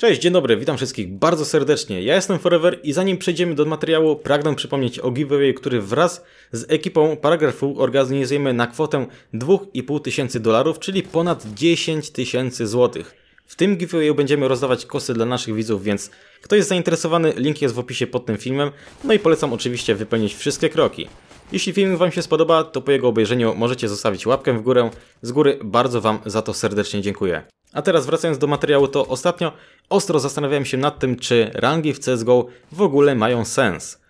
Cześć, dzień dobry, witam wszystkich bardzo serdecznie. Ja jestem Forever i zanim przejdziemy do materiału, pragnę przypomnieć o giveaway, który wraz z ekipą Paragrafu organizujemy na kwotę 2,5 tysięcy dolarów, czyli ponad 10 tysięcy złotych. W tym giveawayu będziemy rozdawać kosy dla naszych widzów, więc kto jest zainteresowany, link jest w opisie pod tym filmem, no i polecam oczywiście wypełnić wszystkie kroki. Jeśli film Wam się spodoba, to po jego obejrzeniu możecie zostawić łapkę w górę. Z góry bardzo Wam za to serdecznie dziękuję. A teraz wracając do materiału, to ostatnio ostro zastanawiałem się nad tym, czy rangi w CSGO w ogóle mają sens.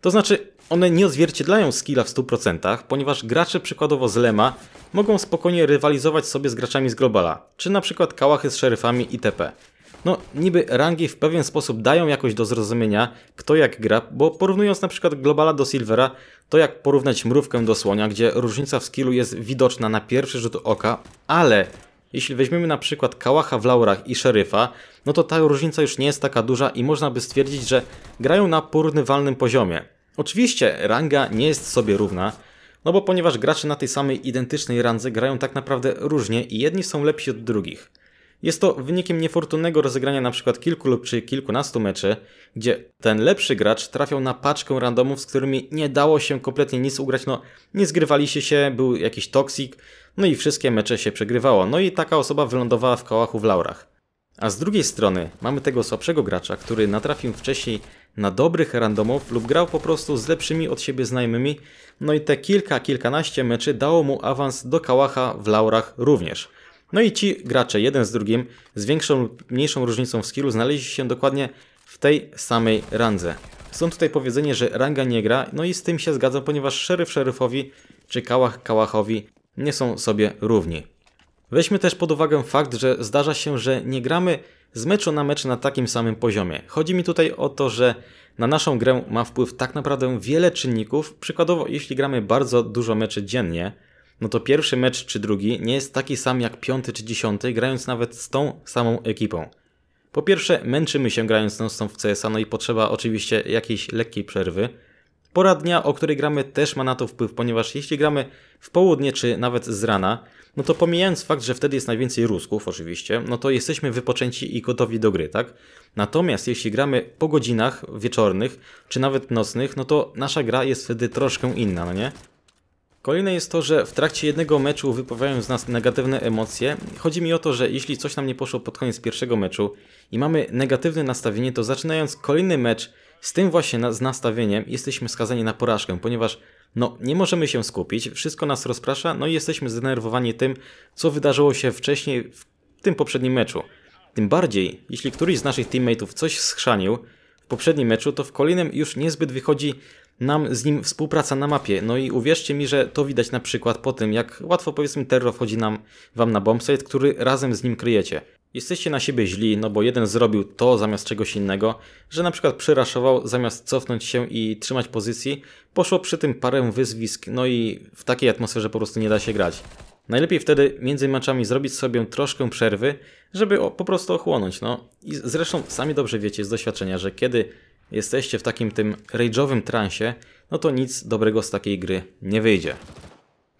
To znaczy, one nie odzwierciedlają skilla w 100%, ponieważ gracze przykładowo z Lema mogą spokojnie rywalizować sobie z graczami z Globala, czy na przykład kałachy z szeryfami itp. No, niby rangi w pewien sposób dają jakoś do zrozumienia, kto jak gra, bo porównując na przykład Globala do Silvera, to jak porównać mrówkę do słonia, gdzie różnica w skillu jest widoczna na pierwszy rzut oka, ale jeśli weźmiemy na przykład kałacha w laurach i szeryfa, no to ta różnica już nie jest taka duża i można by stwierdzić, że grają na porównywalnym poziomie. Oczywiście ranga nie jest sobie równa, no bo ponieważ gracze na tej samej identycznej randze grają tak naprawdę różnie i jedni są lepsi od drugich. Jest to wynikiem niefortunnego rozegrania przykład kilku lub czy kilkunastu meczy, gdzie ten lepszy gracz trafiał na paczkę randomów, z którymi nie dało się kompletnie nic ugrać, no nie zgrywaliście się, był jakiś toksik, no i wszystkie mecze się przegrywało, no i taka osoba wylądowała w kołachu w laurach. A z drugiej strony mamy tego słabszego gracza, który natrafił wcześniej na dobrych randomów lub grał po prostu z lepszymi od siebie znajomymi, no i te kilka, kilkanaście meczy dało mu awans do kałacha w laurach również. No i ci gracze, jeden z drugim, z większą lub mniejszą różnicą w skillu, znaleźli się dokładnie w tej samej randze. Są tutaj powiedzenie, że ranga nie gra, no i z tym się zgadzam, ponieważ szeryf szeryfowi czy kałach kałachowi nie są sobie równi. Weźmy też pod uwagę fakt, że zdarza się, że nie gramy z meczu na mecz na takim samym poziomie. Chodzi mi tutaj o to, że na naszą grę ma wpływ tak naprawdę wiele czynników. Przykładowo, jeśli gramy bardzo dużo meczy dziennie, no to pierwszy mecz czy drugi nie jest taki sam jak piąty czy dziesiąty, grając nawet z tą samą ekipą. Po pierwsze, męczymy się grając non w CS-a, no i potrzeba oczywiście jakiejś lekkiej przerwy. Pora dnia, o której gramy też ma na to wpływ, ponieważ jeśli gramy w południe czy nawet z rana, no to pomijając fakt, że wtedy jest najwięcej rusków oczywiście, no to jesteśmy wypoczęci i gotowi do gry, tak? Natomiast jeśli gramy po godzinach wieczornych czy nawet nocnych, no to nasza gra jest wtedy troszkę inna, no nie? Kolejne jest to, że w trakcie jednego meczu wypływają z nas negatywne emocje. Chodzi mi o to, że jeśli coś nam nie poszło pod koniec pierwszego meczu i mamy negatywne nastawienie, to zaczynając kolejny mecz z tym właśnie z nastawieniem jesteśmy skazani na porażkę, ponieważ no, nie możemy się skupić, wszystko nas rozprasza, no i jesteśmy zdenerwowani tym, co wydarzyło się wcześniej w tym poprzednim meczu. Tym bardziej, jeśli któryś z naszych teammateów coś schrzanił w poprzednim meczu, to w kolejnym już niezbyt wychodzi nam z nim współpraca na mapie. No i uwierzcie mi, że to widać na przykład po tym, jak łatwo powiedzmy terror wchodzi nam, wam na bombsite, który razem z nim kryjecie. Jesteście na siebie źli, no bo jeden zrobił to zamiast czegoś innego, że na przykład przyraszował zamiast cofnąć się i trzymać pozycji, poszło przy tym parę wyzwisk, no i w takiej atmosferze po prostu nie da się grać. Najlepiej wtedy między meczami zrobić sobie troszkę przerwy, żeby po prostu ochłonąć, no. I zresztą sami dobrze wiecie z doświadczenia, że kiedy jesteście w takim tym rage'owym transie, no to nic dobrego z takiej gry nie wyjdzie.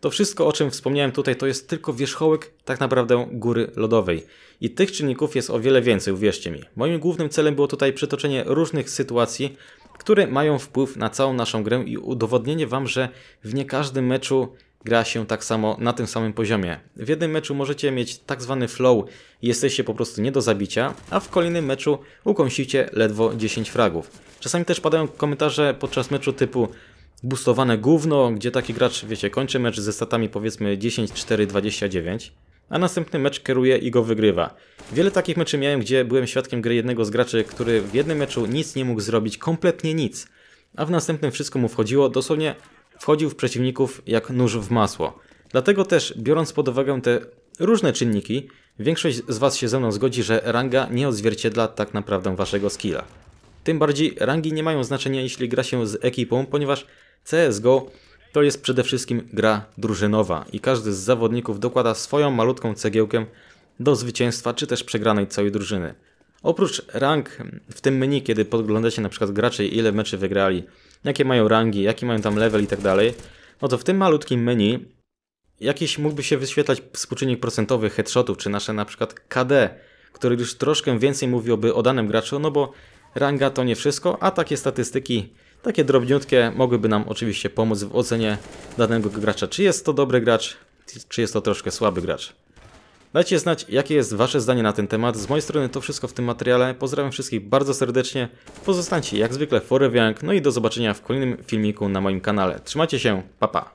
To wszystko, o czym wspomniałem tutaj, to jest tylko wierzchołek tak naprawdę góry lodowej. I tych czynników jest o wiele więcej, uwierzcie mi. Moim głównym celem było tutaj przytoczenie różnych sytuacji, które mają wpływ na całą naszą grę i udowodnienie Wam, że w nie każdym meczu gra się tak samo na tym samym poziomie. W jednym meczu możecie mieć tak zwany flow jesteście po prostu nie do zabicia, a w kolejnym meczu ukąsicie ledwo 10 fragów. Czasami też padają komentarze podczas meczu typu boostowane gówno, gdzie taki gracz, wiecie, kończy mecz ze statami powiedzmy 10, 4, 29, a następny mecz kieruje i go wygrywa. Wiele takich meczy miałem, gdzie byłem świadkiem gry jednego z graczy, który w jednym meczu nic nie mógł zrobić, kompletnie nic, a w następnym wszystko mu wchodziło, dosłownie wchodził w przeciwników jak nóż w masło. Dlatego też, biorąc pod uwagę te różne czynniki, większość z Was się ze mną zgodzi, że ranga nie odzwierciedla tak naprawdę Waszego skilla. Tym bardziej rangi nie mają znaczenia, jeśli gra się z ekipą, ponieważ CSGO to jest przede wszystkim gra drużynowa i każdy z zawodników dokłada swoją malutką cegiełkę do zwycięstwa czy też przegranej całej drużyny. Oprócz rank w tym menu, kiedy podglądacie na przykład graczy ile meczy wygrali, jakie mają rangi, jaki mają tam level i tak dalej, no to w tym malutkim menu jakiś mógłby się wyświetlać współczynnik procentowy headshotów, czy nasze na przykład KD, który już troszkę więcej mówiłoby o danym graczu, no bo ranga to nie wszystko, a takie statystyki, takie drobniutkie mogłyby nam oczywiście pomóc w ocenie danego gracza, czy jest to dobry gracz, czy jest to troszkę słaby gracz. Dajcie znać, jakie jest Wasze zdanie na ten temat. Z mojej strony to wszystko w tym materiale. Pozdrawiam wszystkich bardzo serdecznie. Pozostańcie jak zwykle forever young. No i do zobaczenia w kolejnym filmiku na moim kanale. Trzymajcie się, pa pa!